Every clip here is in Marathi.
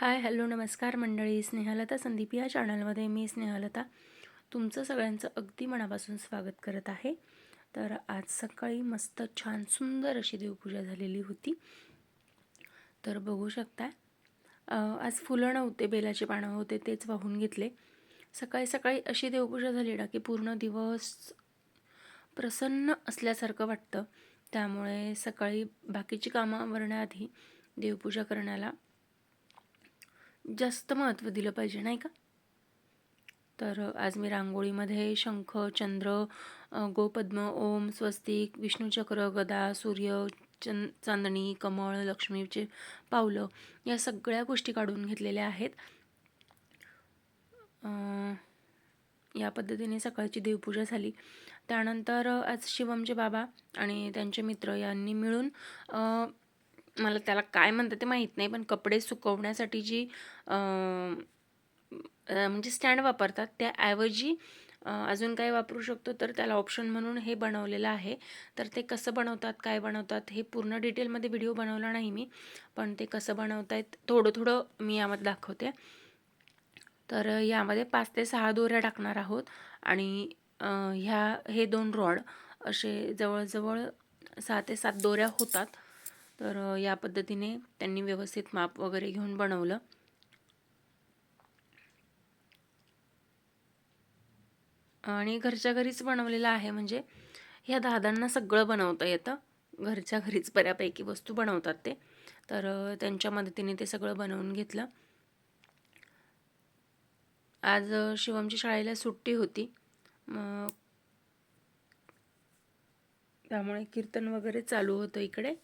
हाय हॅलो नमस्कार मंडळी. स्नेहलता संदीप या चॅनलमध्ये मी स्नेहलता. तुमचं सगळ्यांचं अगदी मनापासून स्वागत करत आहे. तर आज सकाळी मस्त छान सुंदर अशी देवपूजा झालेली होती. तर बघू शकता आज फुलं नव्हते बेलाचे पानं होते तेच वाहून घेतले. सकाळी सकाळी अशी देवपूजा झाली ना की पूर्ण दिवस प्रसन्न असल्यासारखं वाटतं. त्यामुळे सकाळी बाकीची कामं आवरण्याआधी देवपूजा करण्याला जास्त महत्त्व दिलं पाहिजे नाही का? तर आज मी रांगोळीमध्ये शंख चंद्र गोपद्म ओम स्वस्तिक विष्णूचक्र गदा सूर्य चंद चांदणी कमळ लक्ष्मीचे पावलं या सगळ्या गोष्टी काढून घेतलेल्या आहेत. या पद्धतीने सकाळची देवपूजा झाली. त्यानंतर आज शिवमचे बाबा आणि त्यांचे मित्र यांनी मिळून मला त्याला काय म्हणतात ते माहीत नाही पण कपडे सुकवण्यासाठी जी म्हणजे स्टँड वापरतात त्याऐवजी अजून काय वापरू शकतो तर त्याला ऑप्शन म्हणून हे बनवलेलं आहे. तर ते कसं बनवतात काय बनवतात हे पूर्ण डिटेलमध्ये व्हिडिओ बनवला नाही मी पण ते कसं बनवत आहेत थोडं थोडं मी यामध्ये दाखवते. तर यामध्ये पाच ते सहा दोऱ्या टाकणार आहोत आणि ह्या हे दोन रॉड असे जवळजवळ सहा ते सात दोऱ्या होतात. तर या पद्धतीने त्यांनी व्यवस्थित माप वगैरे घेऊन बनवलं. आणि घरच्या घरीच बनवलेलं आहे म्हणजे ह्या दादांना सगळं बनवता येतं. घरच्या घरीच बऱ्यापैकी वस्तू बनवतात ते. तर त्यांच्या मदतीने ते सगळं बनवून घेतलं. आज शिवमची शाळेला सुट्टी होती. मग त्यामुळे कीर्तन वगैरे चालू होतं इकडे.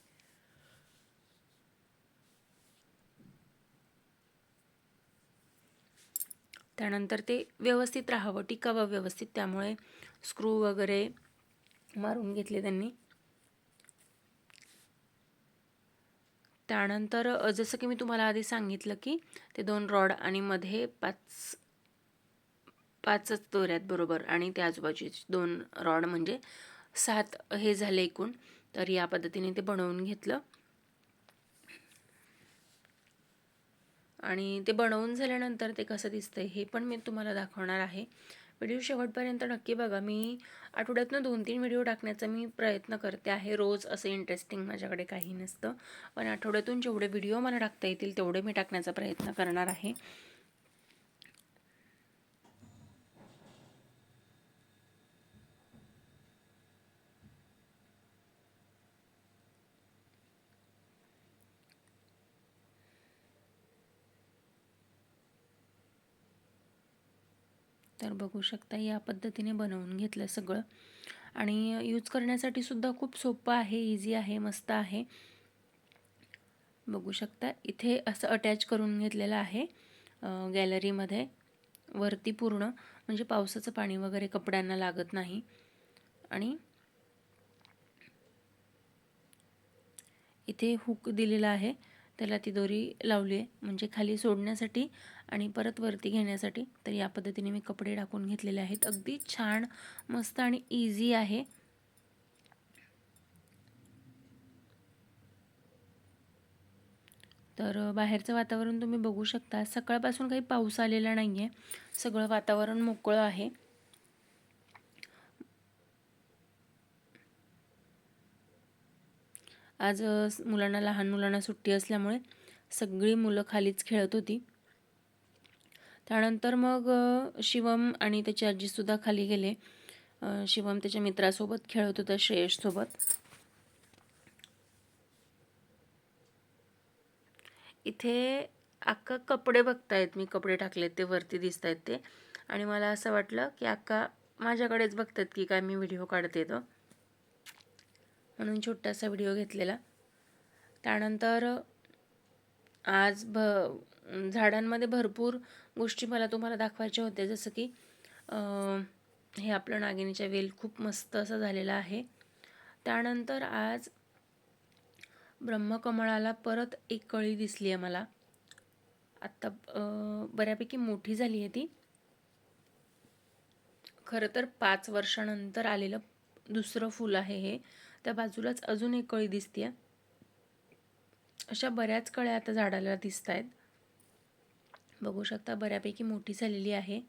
त्यानंतर ते व्यवस्थित राहावं टिकावं व्यवस्थित. त्यामुळे स्क्रू वगैरे मारून घेतले त्यांनी. त्यानंतर जसं की मी तुम्हाला आधी सांगितलं की ते दोन रॉड आणि मध्ये पाच पाचच दोऱ्यात बरोबर. आणि त्या आजूबाजूचे दोन रॉड म्हणजे सात हे झाले एकूण. तर या पद्धतीने ते बनवून घेतलं. आणि ते बनवून झाल्यानंतर ते कसं दिसतं हे पण मी तुम्हाला दाखवणार आहे. व्हिडिओ शेवटपर्यंत नक्की बघा. मी आठवड्यातनं दोन तीन व्हिडिओ टाकण्याचा मी प्रयत्न करते आहे. रोज असं इंटरेस्टिंग माझ्याकडे काही नसतं. पण आठवड्यातून जेवढे व्हिडिओ मला टाकता येतील तेवढे मी टाकण्याचा प्रयत्न करणार आहे. तर बघू शकता या पद्धतीने बनवून घेतलं सगळं. आणि यूज करण्यासाठी सुद्धा खूप सोपं आहे इझी आहे मस्त आहे. बघू शकता इथे असं अटॅच करून घेतलेलं आहे गॅलरीमध्ये वरती पूर्ण म्हणजे पावसाचं पाणी वगैरे कपड्यांना लागत नाही. आणि इथे हुक दिलेला आहे. त्याला ती दोरी लावली आहे. म्हणजे खाली सोडण्यासाठी आणि परत वरती घेण्यासाठी तर या पद्धतीने मी कपडे टाकून घेतलेले आहेत. अगदी छान मस्त आणि इझी आहे. तर बाहेरचं वातावरण तुम्ही बघू शकता. सकाळपासून काही पाऊस आलेला नाही आहे सगळं वातावरण मोकळं आहे. आज मुलांना लहान मुलांना सुट्टी असल्यामुळे सगळी मुलं खालीच खेळत होती. त्यानंतर मग शिवम आणि त्याची आजीसुद्धा खाली गेले. शिवम त्याच्या मित्रासोबत खेळत होता श्रेयशसोबत इथे अक्का कपडे बघतायत मी कपडे टाकलेत ते वरती दिसत आहेत ते. आणि मला असं वाटलं की अक्का माझ्याकडेच बघतात की काय मी व्हिडिओ काढते तो. म्हणून छोटासा व्हिडिओ घेतलेला. त्यानंतर आज भ झाडांमध्ये भरपूर गोष्टी मला तुम्हाला दाखवायच्या होत्या. जसं की हे आपलं नागिनीच्या वेल खूप मस्त असं झालेलं आहे. त्यानंतर आज ब्रह्मकमळाला परत एक कळी दिसली आहे मला. आत्ता बऱ्यापैकी मोठी झाली आहे ती. खरं तर पाच वर्षानंतर आलेलं दुसरं फूल आहे हे. त्या बाजूलाच अजून एक कळी दिसते अशा बऱ्याच कळ्या आता झाडाला दिसत आहेत बघू शकता बऱ्यापैकी मोठी झालेली आहे.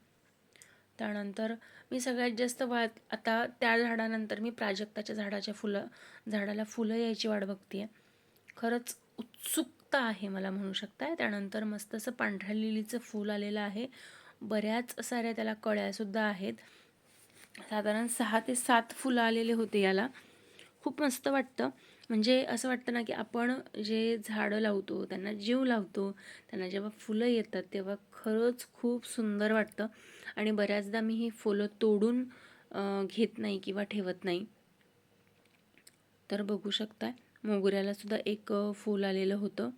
त्यानंतर मी सगळ्यात जास्त वाट आता त्या झाडानंतर मी प्राजक्ताच्या झाडाच्या फुलं झाडाला फुलं यायची वाट बघते खरंच उत्सुकता आहे मला म्हणू शकता त्यानंतर मस्त असं पांढऱ्या लिलीचं फूल आलेलं आहे. बऱ्याच साऱ्या त्याला कळ्यासुद्धा आहेत. साधारण सहा ते सात फुलं आलेले होते याला. खूप मस्त वाटतं. म्हणजे असं वाटतं ना की आपण जे झाडं लावतो त्यांना जीव लावतो त्यांना जेव्हा फुलं येतात तेव्हा खरंच खूप सुंदर वाटतं. आणि बऱ्याचदा मी ही फुलं तोडून घेत नाही किंवा ठेवत नाही. तर बघू शकताय मोगऱ्याला सुद्धा एक फूल आलेलं होतं.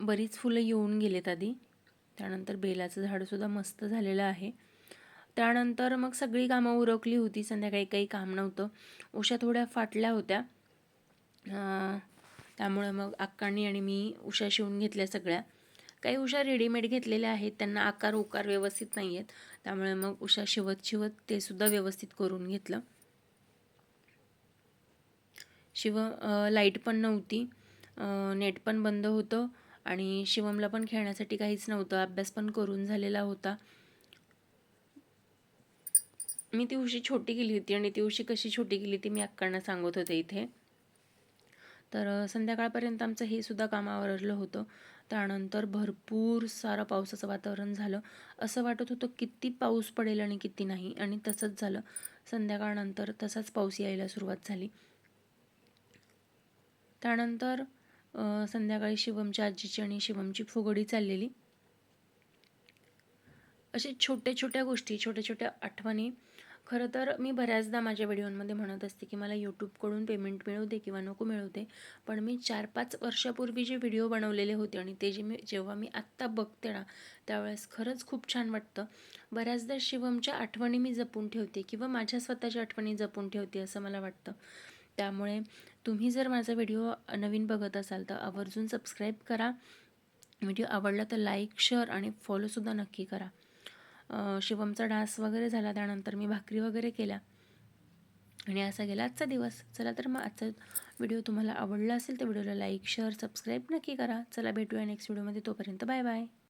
बरीच फुलं येऊन गेलेत आधी. त्यानंतर बेलाचं झाडसुद्धा मस्त झालेलं आहे. त्यानंतर मग सगळी कामं उरकली होती संध्याकाळी काही काम नव्हतं. उशा थोड्या फाटल्या होत्या. त्यामुळे मग अक्कांनी आणि मी उशा शिवून घेतल्या सगळ्या. काही उशा रेडीमेड घेतलेल्या आहेत त्यांना आकार उकार व्यवस्थित नाही आहेत त्यामुळे मग उशा शिवत शिवत ते सुद्धा व्यवस्थित करून घेतलं. शिव लाइट पण नव्हती. नेट पण बंद होतं आणि शिवमला पण खेळण्यासाठी काहीच नव्हतं. अभ्यास पण करून झालेला होता. मी ती उशी छोटी केली होती आणि ती उशी कशी छोटी केली ती मी अक्कांना सांगत होते इथे. तर संध्याकाळपर्यंत आमचं हे सुद्धा काम आवरलं होतं. त्यानंतर भरपूर सारं पावसाचं वातावरण झालं. असं वाटत होतं किती पाऊस पडेल आणि किती नाही. आणि तसंच झालं. संध्याकाळनंतर तसाच पाऊस यायला सुरुवात झाली. त्यानंतर संध्याकाळी शिवमच्या आजीची आणि शिवमची फुगडी चाललेली. असे छोट्या छोट्या गोष्टी छोट्या छोट्या आठवणी. खरं तर मी बऱ्याचदा माझ्या व्हिडिओमध्ये म्हणत असते की मला यूट्यूबकडून पेमेंट मिळू दे किंवा नको मिळू दे. पण मी चार पाच वर्षापूर्वी जे व्हिडिओ बनवलेले होते आणि ते जे मी जेव्हा मी आत्ता बघते ना त्यावेळेस खरंच खूप छान वाटतं. बऱ्याचदा शिवमच्या आठवणी मी जपून ठेवते किंवा माझ्या स्वतःच्या आठवणी जपून ठेवते असं मला वाटतं. त्यामुळे तुम्ही जर माझा व्हिडिओ नवीन बघत असाल तर आवर्जून सबस्क्राईब करा. व्हिडिओ आवडला तर लाईक शेअर आणि फॉलोसुद्धा नक्की करा. शिवमचा डान्स वगैरे झाला त्यानंतर मी भाकरी वगैरे केल्या. आणि असा गेला आजचा दिवस. चला तर मग आजचा व्हिडिओ तुम्हाला आवडला असेल तर व्हिडिओला लाईक शेअर सबस्क्राईब नक्की करा. चला भेटूया नेक्स्ट व्हिडिओमध्ये. तोपर्यंत बाय बाय.